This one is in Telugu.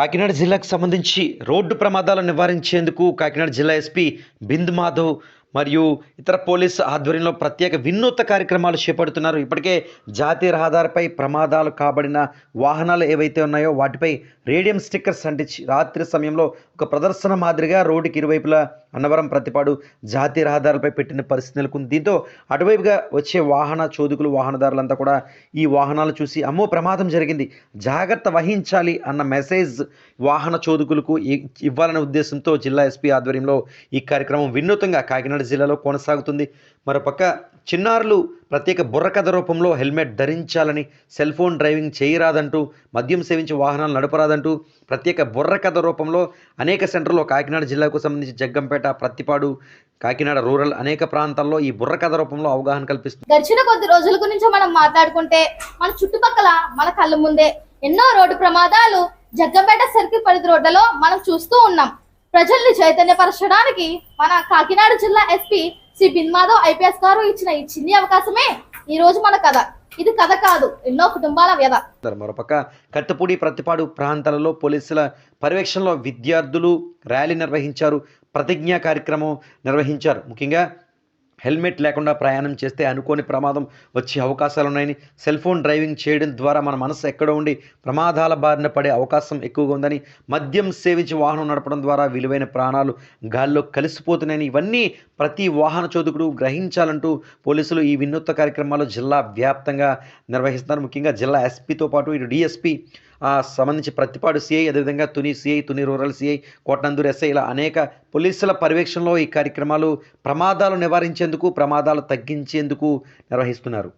కాకినాడ జిల్లాకు సంబంధించి రోడ్డు ప్రమాదాలను నివారించేందుకు కాకినాడ జిల్లా ఎస్పీ బింద్ మాధవ్ మరియు ఇతర పోలీస్ ఆధ్వర్యంలో ప్రత్యేక వినూత్న కార్యక్రమాలు చేపడుతున్నారు. ఇప్పటికే జాతీయ రహదారిపై ప్రమాదాలు కాబడిన వాహనాలు ఏవైతే ఉన్నాయో వాటిపై రేడియం స్టిక్కర్స్ అంటించి రాత్రి సమయంలో ఒక ప్రదర్శన మాదిరిగా రోడ్డుకి ఇరువైపులా అన్నవరం ప్రతిపాడు జాతీయ రహదారులపై పెట్టిన పరిస్థితి నెలకొంది. దీంతో అటువైపుగా వచ్చే వాహన చోదుకులు వాహనదారులంతా కూడా ఈ వాహనాలు చూసి అమ్మో ప్రమాదం జరిగింది. జాగ్రత్త వహించాలి అన్న మెసేజ్ వాహన చోదుకులకు ఇవ్వాలనే ఉద్దేశంతో జిల్లా ఎస్పీ ఆధ్వర్యంలో ఈ కార్యక్రమం వినూతంగా కాకినాడ జిల్లాలో కొనసాగుతుంది. మరోపక్క చిన్నారులు ప్రత్యేక బుర్రకథ రూపంలో హెల్మెట్ ధరించాలని సెల్ ఫోన్ డ్రైవింగ్ చేయరాదంటూ మద్యం సేవించి వాహనాలు నడపరాదంటూ ప్రత్యేక బుర్రకథ రూపంలో అనేక సెంటర్లో కాకినాడ జిల్లాకు సంబంధించి జగ్గంపేట ప్రత్తిపాడు కాకినాడ రూరల్ అనేక ప్రాంతాల్లో ఈ బుర్రకథ రూపంలో అవగాహన కల్పిస్తుంది. గడిచిన కొద్ది రోజుల గురించి మనం మాట్లాడుకుంటే మన చుట్టుపక్కల మన కళ్ళ ముందే ఎన్నో రోడ్డు ప్రమాదాలు జగ్గంపేట సర్కిల్ పరిధి రోడ్లలో మనం చూస్తూ ఉన్నాం. ప్రజల్ని చైతన్యపరచడానికి మన కాకినాడ జిల్లా ఎస్పీ శ్రీ బిన్మాధవ్ ఐపీఎస్ గారు ఇచ్చిన ఈ చిన్ని అవకాశమే ఈ రోజు మన కథ. ఇది కథ కాదు ఎన్నో కుటుంబాల వ్యధ. మరోపక్క కత్తిపూడి ప్రతిపాడు ప్రాంతాలలో పోలీసుల పర్యవేక్షణలో విద్యార్థులు ర్యాలీ నిర్వహించారు ప్రతిజ్ఞా కార్యక్రమం నిర్వహించారు. ముఖ్యంగా హెల్మెట్ లేకుండా ప్రయాణం చేస్తే అనుకోని ప్రమాదం వచ్చే అవకాశాలు ఉన్నాయని సెల్ ఫోన్ డ్రైవింగ్ చేయడం ద్వారా మన మనసు ఎక్కడ ఉండి ప్రమాదాల బారిన పడే అవకాశం ఎక్కువగా ఉందని మద్యం సేవించి వాహనం నడపడం ద్వారా విలువైన ప్రాణాలు గాల్లో కలిసిపోతున్నాయని ఇవన్నీ ప్రతి వాహన చోదకుడు గ్రహించాలంటూ పోలీసులు ఈ వినూత్న కార్యక్రమాలు జిల్లా వ్యాప్తంగా నిర్వహిస్తున్నారు. ముఖ్యంగా జిల్లా ఎస్పీతో పాటు ఇటు డిఎస్పీ సంబంధించి ప్రతిపాడు సిఐ అదేవిధంగా Tuni CI Tuni rural CI Kotananduru SI ఇలా అనేక పోలీసుల పర్యవేక్షణలో ఈ కార్యక్రమాలు ప్రమాదాలు నివారించేందుకు ప్రమాదాలు తగ్గించేందుకు నిర్వహిస్తున్నారు.